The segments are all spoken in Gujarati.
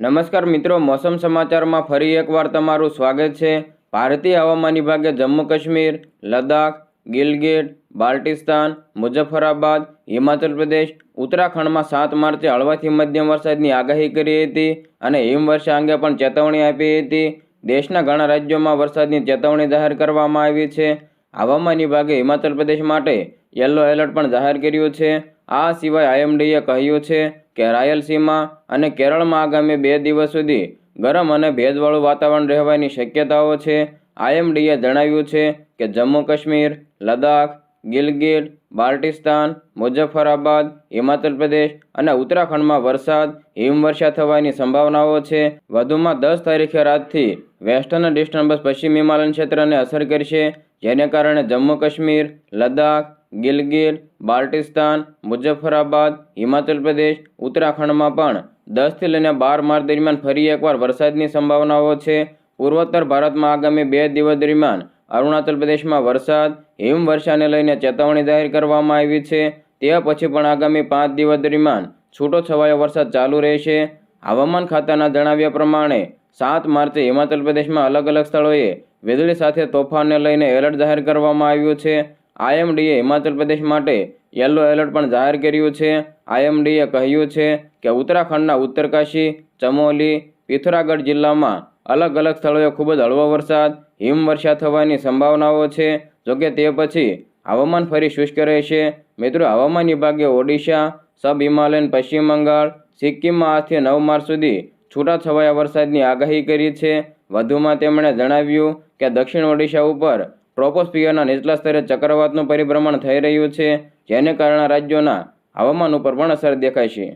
નમસ્કાર મિત્રો, મોસમ સમાચારમાં ફરી એકવાર તમારું સ્વાગત છે. ભારતીય હવામાન વિભાગે જમ્મુ કાશ્મીર, લદ્દાખ, ગિલગિટ, બાલ્ટિસ્તાન, મુઝફ્ફરાબાદ, હિમાચલ પ્રદેશ, ઉત્તરાખંડમાં સાત માર્ચે હળવાથી મધ્યમ વરસાદની આગાહી કરી હતી અને હિમવર્ષા અંગે પણ ચેતવણી આપી હતી. દેશના ઘણા રાજ્યોમાં વરસાદની ચેતવણી જાહેર કરવામાં આવી છે. હવામાન વિભાગે હિમાચલ પ્રદેશ માટે યલો એલર્ટ પણ જાહેર કર્યું છે. આ સિવાય આઈએમડીએ કહ્યું છે કે રાયલસીમા અને કેરળમાં આગામી બે દિવસ સુધી ગરમ અને ભેજવાળું વાતાવરણ રહેવાની શક્યતાઓ છે. આઈએમડીએ જણાવ્યું છે કે જમ્મુ કાશ્મીર, લદ્દાખ, ગિલગિટ, બાલ્ટિસ્તાન, મુઝફ્ફરાબાદ, હિમાચલ પ્રદેશ અને ઉત્તરાખંડમાં વરસાદ, હિમવર્ષા થવાની સંભાવનાઓ છે. વધુમાં દસ તારીખે રાતથી વેસ્ટર્ન ડિસ્ટર્બન્સ પશ્ચિમ હિમાલયન ક્ષેત્રને અસર કરશે. જેને કારણે જમ્મુ કાશ્મીર, લદ્દાખ ગિલગિટ બાલ્ટિસ્તાન, મુઝફ્ફરાબાદ, હિમાચલ પ્રદેશ, ઉત્તરાખંડમાં પણ દસથી લઈને બાર માર્ચ દરમિયાન ફરી એકવાર વરસાદની સંભાવનાઓ છે. પૂર્વોત્તર ભારતમાં આગામી બે દિવસ દરમિયાન અરુણાચલ પ્રદેશમાં વરસાદ, હિમવર્ષાને લઈને ચેતવણી જાહેર કરવામાં આવી છે. તે પછી પણ આગામી પાંચ દિવસ દરમિયાન છૂટો છવાયો વરસાદ ચાલુ રહેશે. હવામાન ખાતાના જણાવ્યા પ્રમાણે સાત માર્ચે હિમાચલ પ્રદેશમાં અલગ અલગ સ્થળોએ વીજળી સાથે તોફાનને લઈને એલર્ટ જાહેર કરવામાં આવ્યું છે. આઈએમડીએ હિમાચલ પ્રદેશ માટે યલો એલર્ટ પણ જાહેર કર્યું છે. આઈએમડીએ કહ્યું છે કે ઉત્તરાખંડના ઉત્તરકાશી, ચમોલી, પિથોરાગઢ જિલ્લામાં અલગ અલગ સ્થળોએ ખૂબ જ હળવો વરસાદ, હિમવર્ષા થવાની સંભાવનાઓ છે. જોકે તે પછી હવામાન ફરી શુષ્ક રહેશે. મિત્રો, હવામાન વિભાગે ઓડિશા, સબ હિમાલયન, પશ્ચિમ બંગાળ, સિક્કિમમાં આજથી નવ માર્ચ સુધી છૂટાછવાયા વરસાદની આગાહી કરી છે. વધુમાં તેમણે જણાવ્યું કે દક્ષિણ ઓડિશા ઉપર ટ્રોપોસ્ફિયરના નીચલા સ્તરે ચક્રવાતનું પરિભ્રમણ થઈ રહ્યું છે, જેને કારણે રાજ્યોના હવામાન ઉપર પણ અસર દેખાય છે.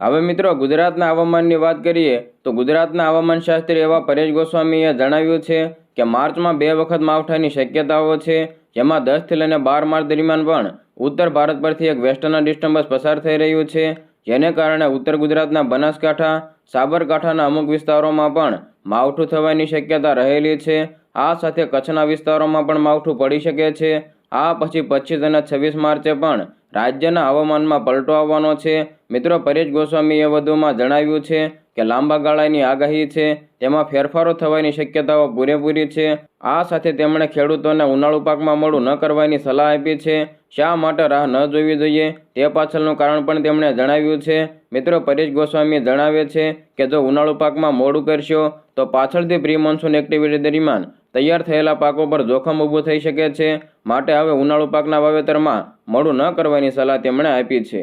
હવે મિત્રો, ગુજરાતના હવામાનની વાત કરીએ, તો ગુજરાતના હવામાન શાસ્ત્રી એવા પરેશ ગોસ્વામીએ જણાવ્યું છે કે માર્ચમાં બે વખત માવઠાની શક્યતાઓ છે, જેમાં દસથી લઈને બાર માર્ચ દરમિયાન પણ ઉત્તર ભારત પરથી એક વેસ્ટર્ન ડિસ્ટર્બન્સ પસાર થઈ રહ્યું છે, જેને કારણે ઉત્તર ગુજરાતના બનાસકાંઠા, સાબરકાંઠાના અમુક વિસ્તારોમાં પણ માવઠું થવાની શક્યતા રહેલી છે આ સાથે કચ્છના વિસ્તારોમાં પણ માવઠું પડી શકે છે. આ પછી પચીસ અને છવ્વીસ માર્ચે પણ રાજ્યના હવામાનમાં પલટો આવવાનો છે. મિત્રો, પરેશ ગોસ્વામીએ વધુમાં જણાવ્યું છે કે લાંબા ગાળાની આગાહી છે. તેમાં ફેરફારો થવાની શક્યતાઓ પૂરેપૂરી છે. આ સાથે તેમણે ખેડૂતોને ઉનાળુ પાકમાં મોડું ન કરવાની સલાહ આપી છે. શા માટે રાહ ન જોવી જોઈએ તે પાછળનું કારણ પણ તેમણે જણાવ્યું છે. મિત્રો, પરેશ ગોસ્વામી જણાવે છે કે જો ઉનાળુ પાકમાં મોડું કરશો તો પાછળથી પ્રી મોન્સૂન એક્ટિવિટી દરમિયાન તૈયાર થયેલા પાકો પર જોખમ ઊભું થઈ શકે છે. માટે હવે ઉનાળુ પાકના વાવેતરમાં મોડું ન કરવાની સલાહ તેમણે આપી છે.